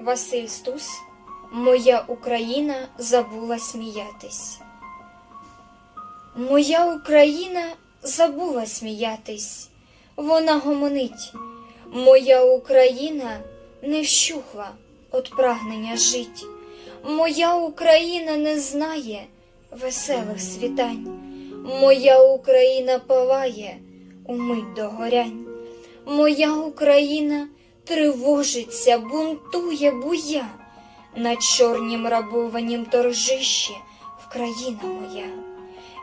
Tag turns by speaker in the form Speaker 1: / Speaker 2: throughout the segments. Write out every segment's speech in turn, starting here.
Speaker 1: Василь Стус, Моя Україна забула сміятись. Моя Україна забула сміятись, вона гомонить. Моя Україна не вщухла от прагнення жить. Моя Україна не знає веселих світань. Моя Україна палає умить до горянь. Моя Україна тривожиться, бунтує буя. На чорнім рабованім торжищі Вкраїна моя.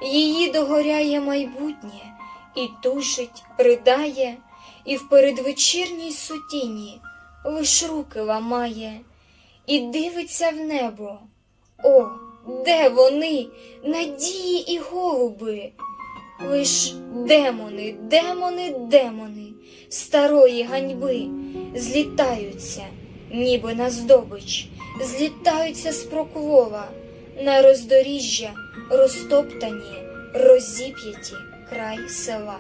Speaker 1: Її догоряє майбутнє, і тушить, ридає, і в передвечірній сутіні лиш руки ламає, і дивиться в небо. О, де вони, надії і голуби? Лиш демони, демони, демони старої ганьби злітаються, ніби на здобич, злітаються з проквола на роздоріжжя, розтоптані, розіп'яті край села.